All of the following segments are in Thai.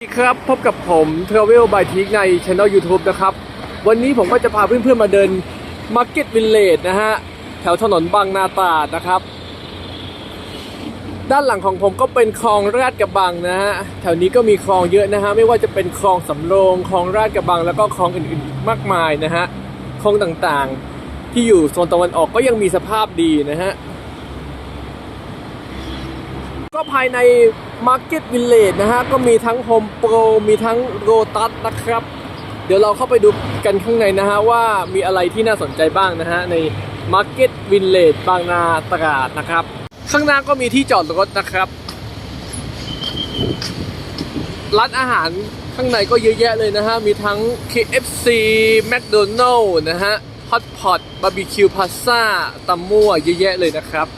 สวัสดีครับ พบกับผม Travel by t i k ใน Channel YouTube นะครับ วันนี้ผมก็จะพาเพื่อนๆมาเดิน Market Village นะฮะ แถวถนนบางนาตราดนะครับ ด้านหลังของผมก็เป็นคลองราดกระบังนะฮะ แถวนี้ก็มีคลองเยอะนะฮะ ไม่ว่าจะเป็นคลองสำโรงคลองราดกระบัง แล้วก็คลองอื่นๆอีกมากมายนะฮะ คลองต่างๆ ที่อยู่โซนตะวันออกก็ยังมีสภาพดีนะฮะ ก็ภายใน Market Village นะฮะ ก็มีทั้ง Home Pro มีทั้ง Lotus นะครับ เดี๋ยวเราเข้าไปดูกันข้างในนะฮะ ว่ามีอะไรที่น่าสนใจบ้างนะฮะ ใน Market Village บางนาตราดนะครับ ข้างหน้าก็มีที่จอดรถนะครับ ร้านอาหารข้างในก็เยอะแยะเลยนะฮะ มีทั้ง KFC McDonald นะฮะ Hot Pot Barbecue Pizza ตำมั่วเยอะแยะเลยนะครับ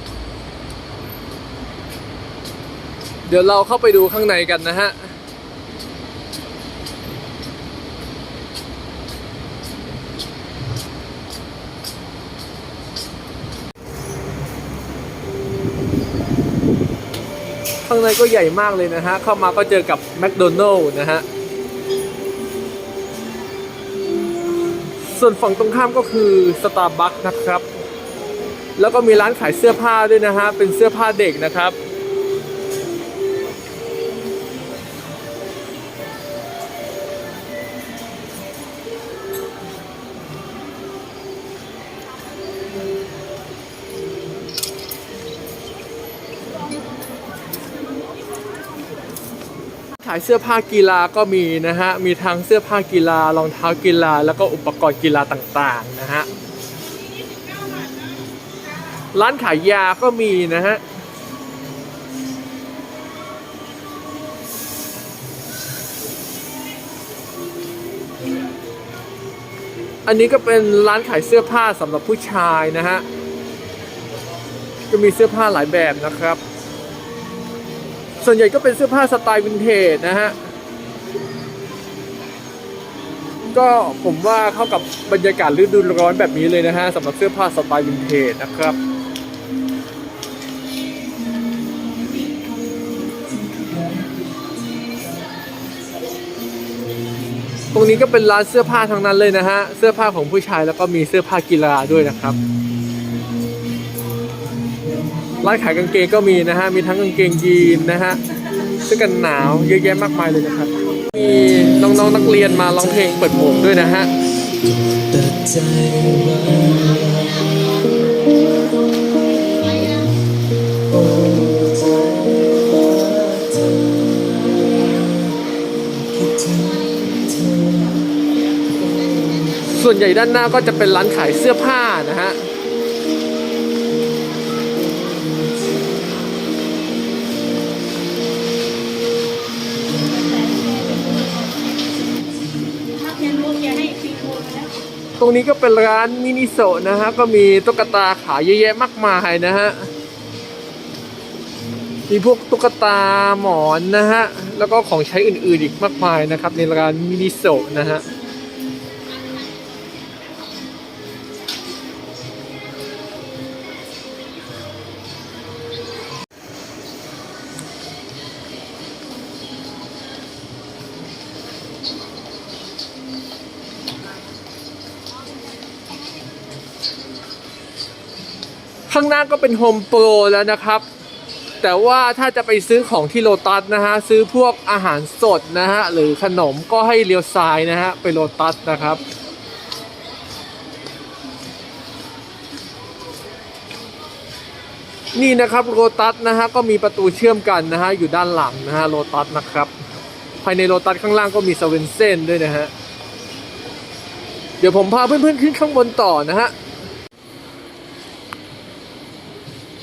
เดี๋ยวเราเข้าไปดูข้างในกันนะฮะข้างในก็ใหญ่มากเลยนะฮะ เข้ามาก็เจอกับแมคโดนัลล์นะฮะ ส่วนฝั่งตรงข้ามก็คือสตาร์บัคนะครับ แล้วก็มีร้านขายเสื้อผ้าด้วยนะฮะ เป็นเสื้อผ้าเด็กนะครับายเสื้อผ้ากีฬาก็มีนะฮะ มีทั้งเสื้อผ้ากีฬารองเท้ากีฬาแล้วก็อุปกรณ์กีฬาต่างๆนะฮะ ร้านขายยาก็มีนะฮะ อันนี้ก็เป็นร้านขายเสื้อผ้าสำหรับผู้ชายนะฮะ ก็มีเสื้อผ้าหลายแบบนะครับ ส่วนใหญ่ก็เป็นเสื้อผ้าสไตล์วินเทจนะฮะ ก็ผมว่าเข้ากับบรรยากาศฤดูร้อนแบบนี้เลยนะฮะสำหรับเสื้อผ้าสไตล์วินเทจนะครับตรงนี้ก็เป็นร้านเสื้อผ้าทั้งนั้นเลยนะฮะ เสื้อผ้าของผู้ชายแล้วก็มีเสื้อผ้ากีฬาด้วยนะครับ ร้านขายกางเกงก็มีนะฮะ มีทั้งกางเกงยีนนะฮะเสื้อกันหนาวเยอะแยะมากมายเลยนะครับ มีน้องๆนักเรียนมาร้องเพลงเปิดหมวกด้วยนะฮะส่วนใหญ่ด้านหน้าก็จะเป็นร้านขายเสื้อผ้านะฮะ ตรงนี้ก็เป็นร้านมินิโซะนะฮะ ก็มีตุ๊กตาขายเยอะแยะมากมายนะฮะ มีพวกตุ๊กตาหมอนนะฮะ แล้วก็ของใช้อื่นๆอีกมากมายนะครับ ในร้านมินิโซะนะฮะ ข้างหน้าก็เป็นโฮมโปรแล้วนะครับ แต่ว่าถ้าจะไปซื้อของที่โลตัสนะฮะ ซื้อพวกอาหารสดนะฮะ หรือขนมก็ให้เลี้ยวซ้ายนะฮะ ไปโลตัสนะครับนี่นะครับโลตัสนะฮะก็มีประตูเชื่อมกันนะฮะอยู่ด้านหลังนะฮะโลตัสนะครับ ภายในโลตัสข้างล่างก็มีเซเว่นเซนด้วยนะฮะเดี๋ยวผมพาเพื่อนๆขึ้นข้างบนต่อนะฮะ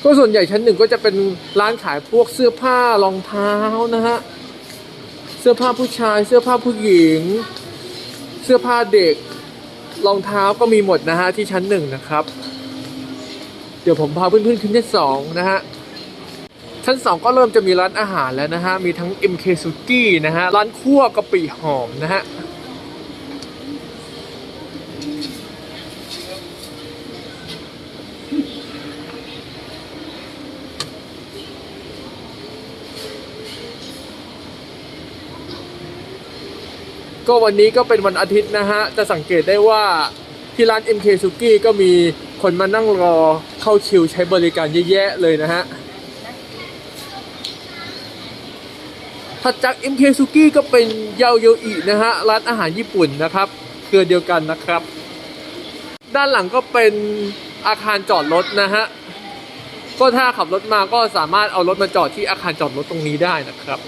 ก็ส่วนใหญ่ชั้นหนึ่งก็จะเป็นร้านขายพวกเสื้อผ้ารองเท้านะฮะ เสื้อผ้าผู้ชาย เสื้อผ้าผู้หญิง เสื้อผ้าเด็ก รองเท้าก็มีหมดนะฮะที่ชั้นหนึ่งนะครับ เดี๋ยวผมพาเพื่อนๆขึ้นชั้นสองนะฮะ ชั้นสองก็เริ่มจะมีร้านอาหารแล้วนะฮะ มีทั้ง MK Suki นะฮะ ร้านคั่วกะปิหอมนะฮะ ก็วันนี้ก็เป็นวันอาทิตย์นะฮะ จะสังเกตได้ว่าที่ร้าน MK Suki ก็มีคนมานั่งรอเข้าคิวใช้บริการเยอะแยะเลยนะฮะถัดจาก MK Suki ก็เป็นเยาโยอินะฮะ ร้านอาหารญี่ปุ่นนะครับเครือเดียวกันนะครับ ด้านหลังก็เป็นอาคารจอดรถนะฮะ ก็ถ้าขับรถมาก็สามารถเอารถมาจอดที่อาคารจอดรถตรงนี้ได้นะครับ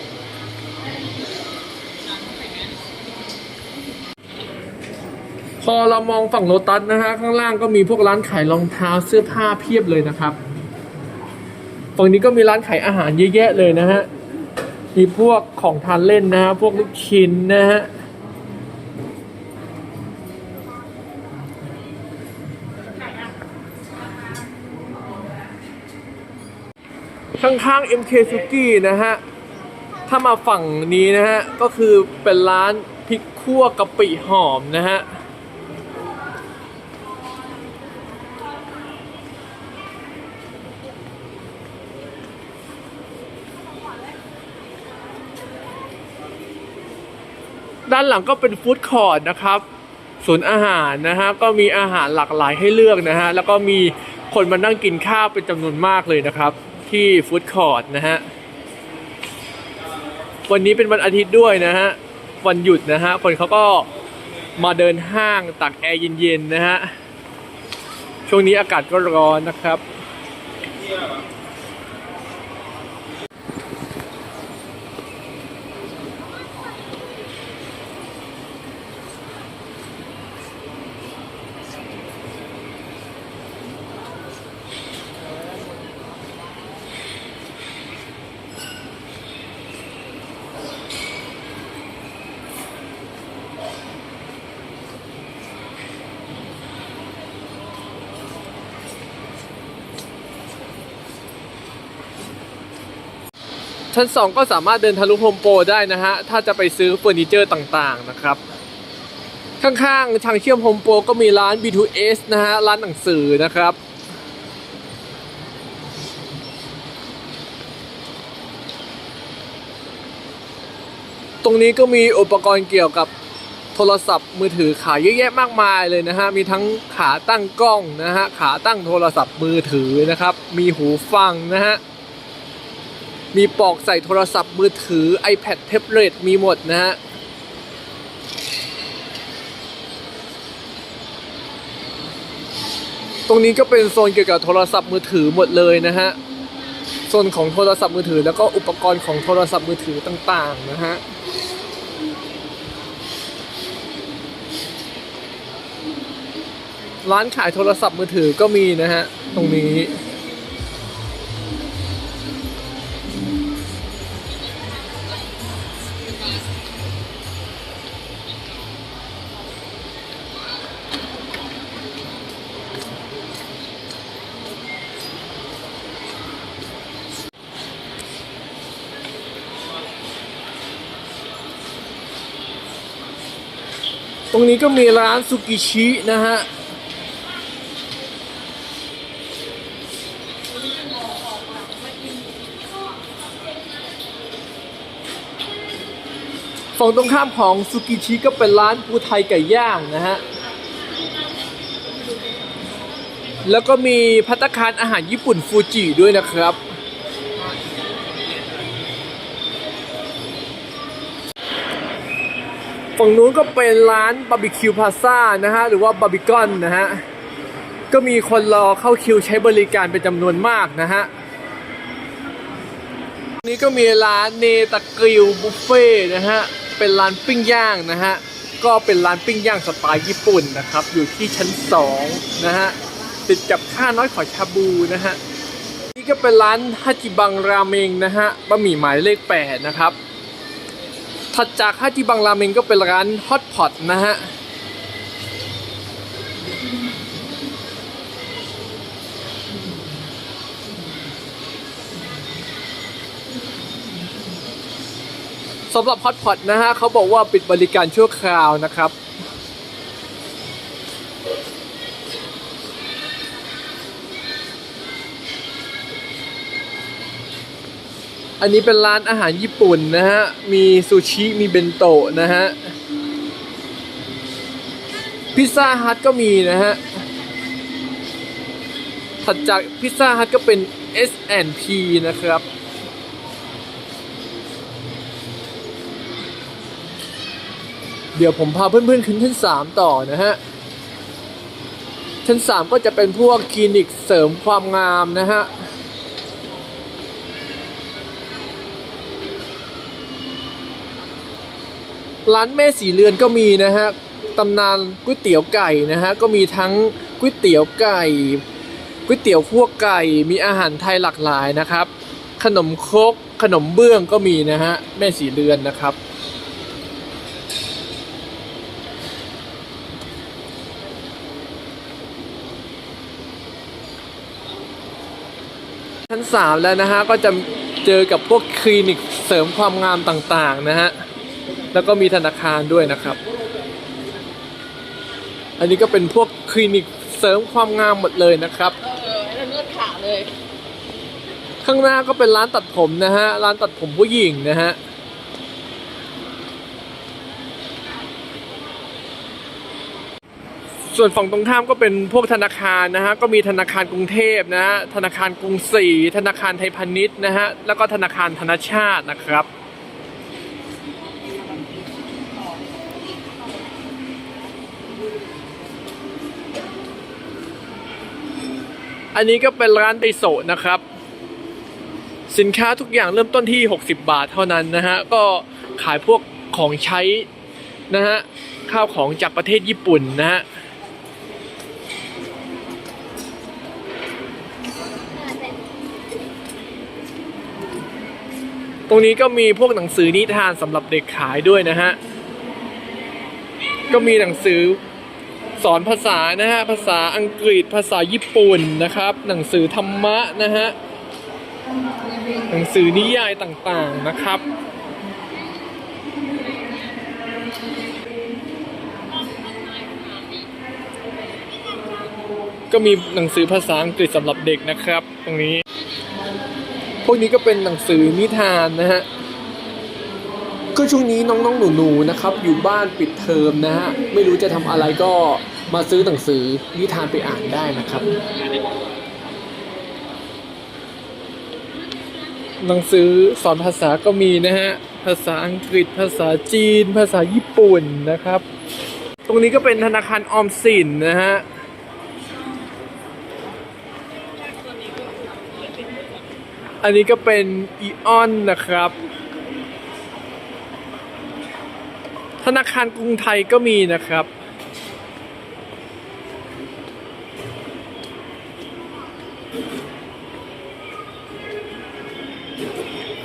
พอเรามองฝั่งโลตัสนะฮะข้างล่างก็มีพวกร้านขายรองเท้าเสื้อผ้าเพียบเลยนะครับ ฝั่งนี้ก็มีร้านขายอาหารเยอะแยะเลยนะฮะมีพวกของทานเล่นนะฮะพวกลูกชิ้นนะฮะข้างๆ MK Suki นะฮะ ถ้ามาฝั่งนี้นะฮะ ก็คือเป็นร้านพริกคั่วกะปิหอมนะฮะานหลังก็เป็นฟู้ดคอร์ทนะครับศูนย์อาหารนะฮะก็มีอาหารหลากหลายให้เลือกนะฮะแล้วก็มีคนมานั่งกินข้าวเป็นจำนวนมากเลยนะครับ ที่ฟู้ดคอร์ทนะฮะวันนี้เป็นวันอาทิตย์ด้วยนะฮะวันหยุดนะฮะคนเขาก็มาเดินห้างตักแอร์เย็นๆนะฮะช่วงนี้อากาศก็ร้อนนะครับ ชั้น 2 ก็สามารถเดินทะลุโฮมโปรได้นะฮะ ถ้าจะไปซื้อเฟอร์นิเจอร์ต่างๆนะครับ ข้างๆ ทางเชื่อมโฮมโปรก็มีร้าน B2S นะฮะ ร้านหนังสือนะครับ ตรงนี้ก็มีอุปกรณ์เกี่ยวกับโทรศัพท์มือถือขายเยอะแยะมากมายเลยนะฮะ มีทั้งขาตั้งกล้องนะฮะ ขาตั้งโทรศัพท์มือถือนะครับ มีหูฟังนะฮะ มีปลอกใส่โทรศัพท์มือถือ iPad แท็บเล็ตมีหมดนะฮะตรงนี้ก็เป็นโซนเกี่ยวกับโทรศัพท์มือถือหมดเลยนะฮะโซนของโทรศัพท์มือถือ แล้วก็อุปกรณ์ของโทรศัพท์มือถือต่างๆนะฮะร้านขายโทรศัพท์มือถือก็มีนะฮะตรงนี้ ตรงนี้ก็มีร้านซูกิชินะฮะ ฝั่งตรงข้ามของซูกิชิก็เป็นร้านปูไทยไก่ย่างนะฮะ แล้วก็มีพัตตาคารอาหารญี่ปุ่นฟูจิด้วยนะครับ ฝั่งนู้นก็เป็นร้านบาร์บีคิวพาซ่านะฮะ หรือว่าบาร์บีคอนนะฮะ ก็มีคนรอเข้าคิวใช้บริการเป็นจำนวนมากนะฮะนี้ก็มีร้านเนตะกริวบุฟเฟ่นะฮะ เป็นร้านปิ้งย่างนะฮะ ก็เป็นร้านปิ้งย่างสไตล์ญี่ปุ่นนะครับ อยู่ที่ชั้น2นะฮะ ติดกับข้าน้อยขอชาบูนะฮะ นี่ก็เป็นร้านฮัจิบังราเมงนะฮะ บะหมี่หมายเลข8นะครับ ถัดจากฮัจิบังราเมงก็เป็นร้านฮอตพอตนะฮะสำหรับฮอตพอตนะฮะเขาบอกว่าปิดบริการชั่วคราวนะครับ อันนี้เป็นร้านอาหารญี่ปุ่นนะฮะ มีซูชิ มีเบนโตะนะฮะ พิซซ่าฮัทก็มีนะฮะ ถัดจากพิซซ่าฮัทก็เป็น S&P นะครับ เดี๋ยวผมพาเพื่อนๆขึ้นชั้น 3 ต่อนะฮะ ชั้น 3 ก็จะเป็นพวกคลินิกเสริมความงามนะฮะ ร้านแม่สีเรือนก็มีนะฮะตำนานก๋วยเตี๋ยวไก่นะฮะก็มีทั้งก๋วยเตี๋ยวไก่ก๋วยเตี๋ยวคั่วไก่มีอาหารไทยหลากหลายนะครับ ขนมครกขนมเบื้องก็มีนะฮะแม่สีเรือนนะครับ ชั้นสามแล้วนะฮะก็จะเจอกับพวกคลินิกเสริมความงามต่างๆนะฮะ แล้วก็มีธนาคารด้วยนะครับ อันนี้ก็เป็นพวกคลินิกเสริมความงามหมดเลยนะครับ เออแล้วนวดขาเลย ข้างหน้าก็เป็นร้านตัดผมนะฮะ ร้านตัดผมผู้หญิงนะฮะ ส่วนฝั่งตรงข้ามก็เป็นพวกธนาคารนะฮะ ก็มีธนาคารกรุงเทพนะฮะ ธนาคารกรุงศรี ธนาคารไทยพาณิชย์นะฮะ แล้วก็ธนาคารธนชาตินะครับ อันนี้ก็เป็นร้านไดโซนะครับ สินค้าทุกอย่างเริ่มต้นที่ 60 บาทเท่านั้นนะฮะ ก็ขายพวกของใช้นะฮะ ข้าวของจากประเทศญี่ปุ่นนะฮะตรงนี้ก็มีพวกหนังสือนิทานสำหรับเด็กขายด้วยนะฮะ ก็มีหนังสือ สอนภาษานะฮะภาษาอังกฤษภาษาญี่ปุ่นนะครับ หนังสือธรรมะนะฮะหนังสือนิยายต่างๆนะครับ ก็มีหนังสือภาษาอังกฤษสำหรับเด็กนะครับ ตรงนี้ พวกนี้ก็เป็นหนังสือนิทานนะฮะ ก็ช่วงนี้น้องๆหนูๆนะครับอยู่บ้านปิดเทอมนะฮะไม่รู้จะทำอะไรก็มาซื้อหนังสือนิทานไปอ่านได้นะครับ หนังสือสอนภาษาก็มีนะฮะภาษาอังกฤษ ภาษาจีน ภาษาญี่ปุ่นนะครับ ตรงนี้ก็เป็นธนาคารออมสินนะฮะอันนี้ก็เป็นอีออนนะครับ ธนาคารกรุงไทยก็มีนะครับ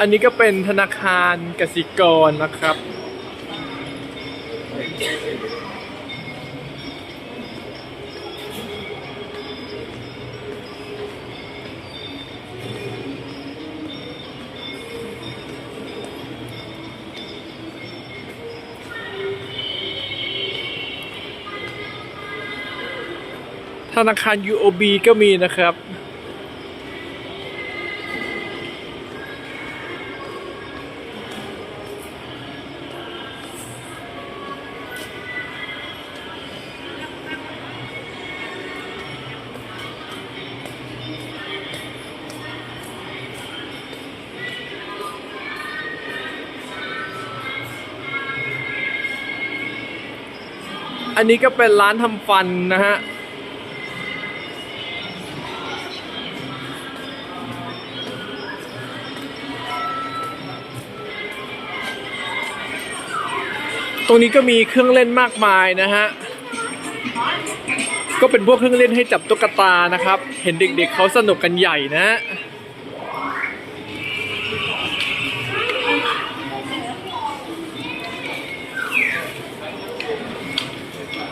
อันนี้ก็เป็นธนาคารกสิกรนะครับ ธนาคาร UOB ก็มีนะครับ อันนี้ก็เป็นร้านทำฟันนะฮะ ตรงนี้ก็มีเครื่องเล่นมากมายนะฮะ ก็เป็นพวกเครื่องเล่นให้จับตุ๊กตานะครับ เห็นเด็กๆเขาสนุกกันใหญ่นะฮะ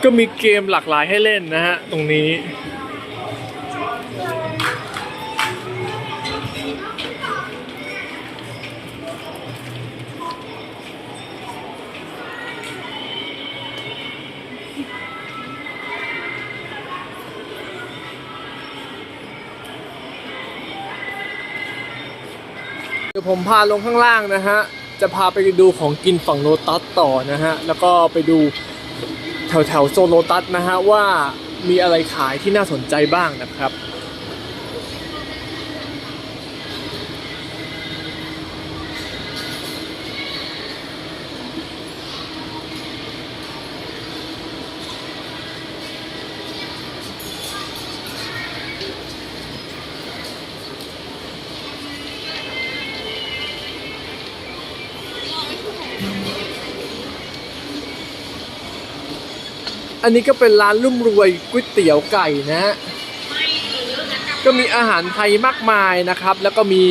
ก็มีเกมหลากหลายให้เล่นนะฮะ ตรงนี้ ยวผมพาลงข้างล่างนะฮะ จะพาไปดูของกินฝั่งโลตัสต่อนะฮะ แล้วก็ไปดูแถวแถวโซโลตัสนะฮะว่ามีอะไรขายที่น่าสนใจบ้างนะครับ อันนี้ก็เป็นร้านรุ่มรวยก๋วยเตี๋ยวไก่นะฮะก็มีอาหารไทยมากมายนะครับ แล้วก็มี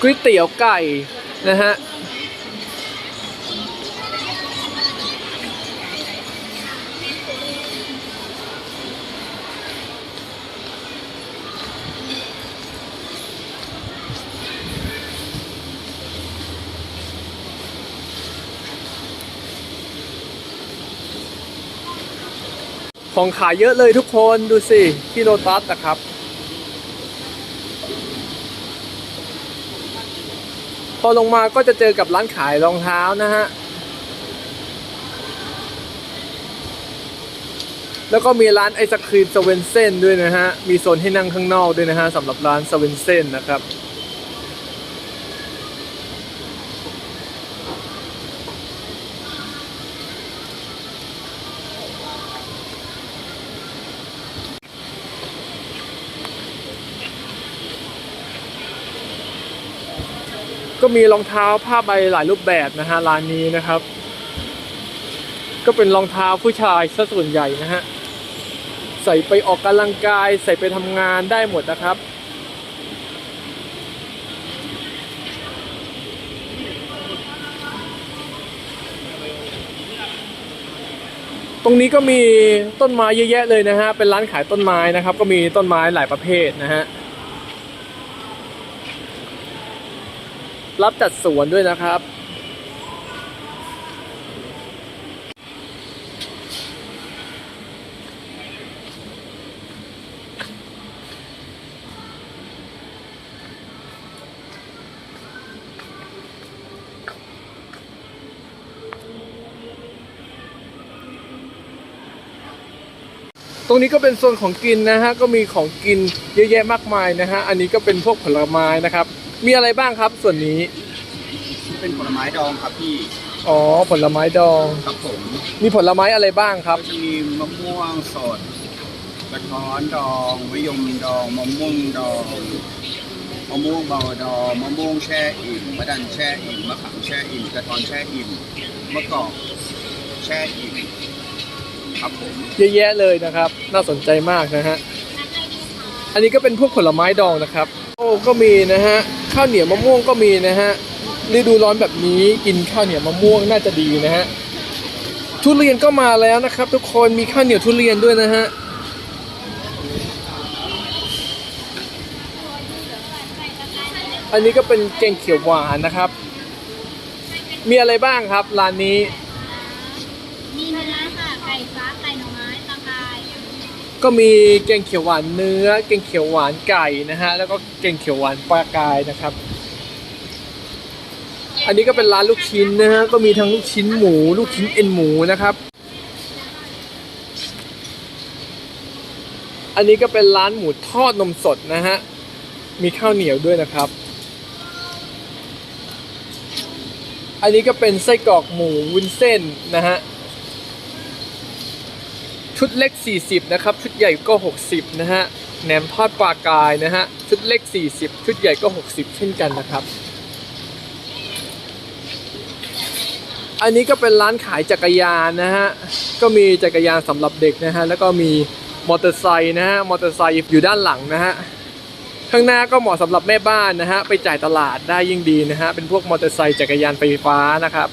ก๋วยเตี๋ยวไก่นะฮะ ของขายเยอะเลยทุกคนดูสิ ที่โลตัสนะครับ พอลงมาก็จะเจอกับร้านขายรองเท้านะฮะ แล้วก็มีร้านไอศครีมสเวนเซนด้วยนะฮะ มีโซนให้นั่งข้างนอกด้วยนะฮะสำหรับร้านสเวนเซนนะครับ ก็มีรองเท้าผ้าใบหลายรูปแบบนะฮะร้านนี้นะครับ ก็เป็นรองเท้าผู้ชายซะส่วนใหญ่นะฮะใส่ไปออกกำลังกาย ใส่ไปทำงานได้หมดนะครับ ตรงนี้ก็มีต้นไม้เยอะแยะเลยนะฮะเป็นร้านขายต้นไม้นะครับ ก็มีต้นไม้หลายประเภทนะฮะ รับจัดสวนด้วยนะครับ ตรงนี้ก็เป็นโซนของกินนะฮะ ก็มีของกินเยอะแยะมากมายนะฮะ อันนี้ก็เป็นพวกผลไม้นะครับ มีอะไรบ้างครับส่วนนี้ เป็นผลไม้ดองครับพี่อ๋อผลไม้ดอง ครับผมมีผลไม้อะไรบ้างครับก็จะมีมะม่วงสดกระท้อนดองมะยมดองมะม่วงดองมะม่วงเบาดองมะม่วงแช่อิ่มมะดันแช่อิ่มมะขามแช่อิ่มกระท้อนแช่อิ่มมะกอกแช่อิ่มครับผมเยอะแยะเลยนะครับ น่าสนใจมากนะฮะอันนี้ก็เป็นพวกผลไม้ดองนะครับโอ้ ก็มีนะฮะข้าวเหนียวมะม่วงก็มีนะฮะฤดูร้อนแบบนี้กินข้าวเหนียวมะม่วงน่าจะดีนะฮะทุเรียนก็มาแล้วนะครับ ทุกคนมีข้าวเหนียวทุเรียนด้วยนะฮะอันนี้ก็เป็นแกงเขียวหวานนะครับ มีอะไรบ้างครับร้านนี้ มีเนื้อค่ะ ไก่ฟ้าไก่หน่อไม้ปลากาย ก็มีแกงเขียวหวานเนื้อ แกงเขียวหวานไก่นะฮะ แล้วก็แกงเขียวหวานปลากายนะครับ อันนี้ก็เป็นร้านลูกชิ้นนะฮะ ก็มีทั้งลูกชิ้นหมู ลูกชิ้นเอ็นหมูนะครับ อันนี้ก็เป็นร้านหมูทอดนมสดนะฮะ มีข้าวเหนียวด้วยนะครับ อันนี้ก็เป็นไส้กรอกหมูวุ้นเส้นนะฮะ ชุดเล็ก 40 นะครับ ชุดใหญ่ก็ 60 นะฮะแหนมทอดปลากายนะฮะ ชุดเล็ก 40 ชุดใหญ่ก็ 60 เช่นกันนะครับ อันนี้ก็เป็นร้านขายจักรยานนะฮะ ก็มีจักรยานสำหรับเด็กนะฮะ แล้วก็มีมอเตอร์ไซค์นะฮะ มอเตอร์ไซค์อยู่ด้านหลังนะฮะ ข้างหน้าก็เหมาะสำหรับแม่บ้านนะฮะ ไปจ่ายตลาดได้ยิ่งดีนะฮะ เป็นพวกมอเตอร์ไซค์จักรยานไฟฟ้านะครับ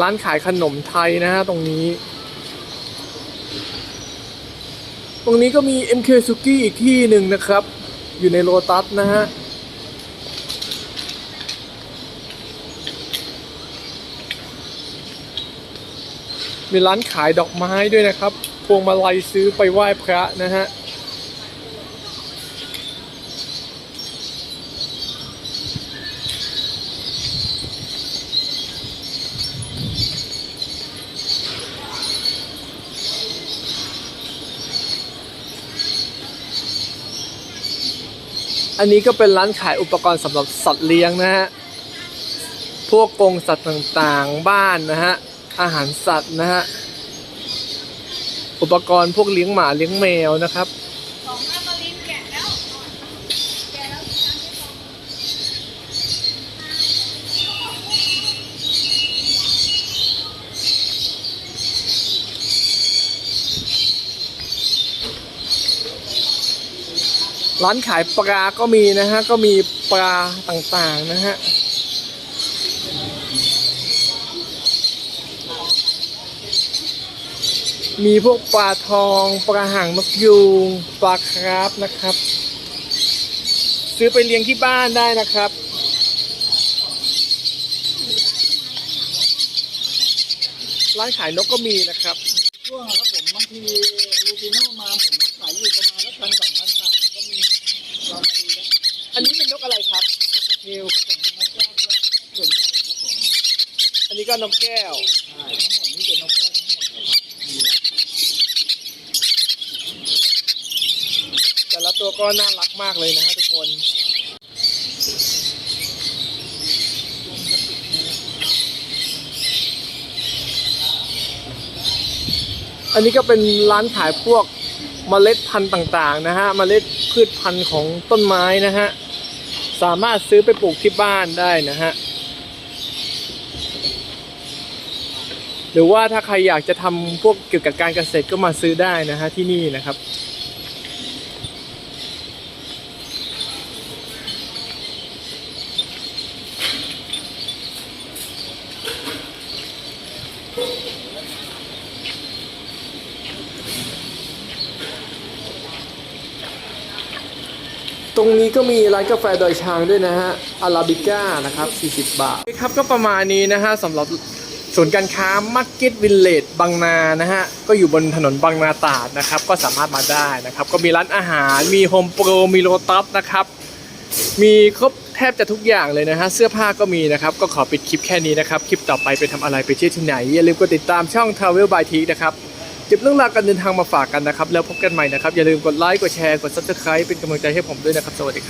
ร้านขายขนมไทยนะฮะตรงนี้ ตรงนี้ก็มี MK s u k i อีกที่หนึ่งนะครับ อยู่ในโลตัสนะฮะมีร้านขายดอกไม้ด้วยนะครับ พวงมาลัยซื้อไปไหว้พระนะฮะ อันนี้ก็เป็นร้านขายอุปกรณ์สำหรับสัตว์เลี้ยงนะฮะ พวกกรงสัตว์ต่างๆ บ้านนะฮะ อาหารสัตว์นะฮะ อุปกรณ์พวกเลี้ยงหมาเลี้ยงแมวนะครับ ของแม่มาลินแกะแล้ว แกะแล้วจานที่สอง ร้านขายปลาก็มีนะฮะ ก็มีปลาต่างๆนะฮะ มีพวกปลาทองปลาห่างนกยูงปลาคราฟนะครับ ซื้อไปเลี้ยงที่บ้านได้นะครับร้านขายนกก็มีนะครับช่วงครับผมบางทีลูติโน่ เทลครับผมเป็นนกแก้ส่วนใหญ่ครับผมอันนี้ก็นกแก้ว ใช่ทั้งหมดนี้เป็นนกแก้วทั้งหมดเลยครับมีหลายแต่ละตัวก็น่ารักมากเลยนะฮะทุกคนอันนี้ก็เป็นร้านขายพวกเมล็ดพันธุ์ต่างๆนะฮะเมล็ดพืชพันธุ์ของต้นไม้นะฮะ สามารถซื้อไปปลูกที่บ้านได้นะฮะ หรือว่าถ้าใครอยากจะทำพวกเกี่ยวกับการเกษตรก็มาซื้อได้นะฮะที่นี่นะครับ รงนี้ก็มีร้านกาแฟดอยช้างด้วยนะฮะอาราบิก้านะครับ 40 บาทครับก็ประมาณนี้นะฮะสำหรับศูนย์การค้ามาร์เก็ตวิลเลจบางนานะฮะ ก็อยู่บนถนนบางนาตราดนะครับ ก็สามารถมาได้นะครับ ก็มีร้านอาหาร มีโฮมโปร มีโลตัสนะครับ มีครบแทบจะทุกอย่างเลยนะฮะ เสื้อผ้าก็มีนะครับ ก็ขอปิดคลิปแค่นี้นะครับ คลิปต่อไปไปทำอะไรไปเที่ยวที่ไหน อย่าลืมกดติดตามช่อง Travel by T นะครับ เก็บเรื่องราวการเดินทางมาฝากกันนะครับ แล้วพบกันใหม่นะครับ อย่าลืมกดไลค์ กดแชร์ กด Subscribe เป็นกำลังใจให้ผมด้วยนะครับ สวัสดีครับ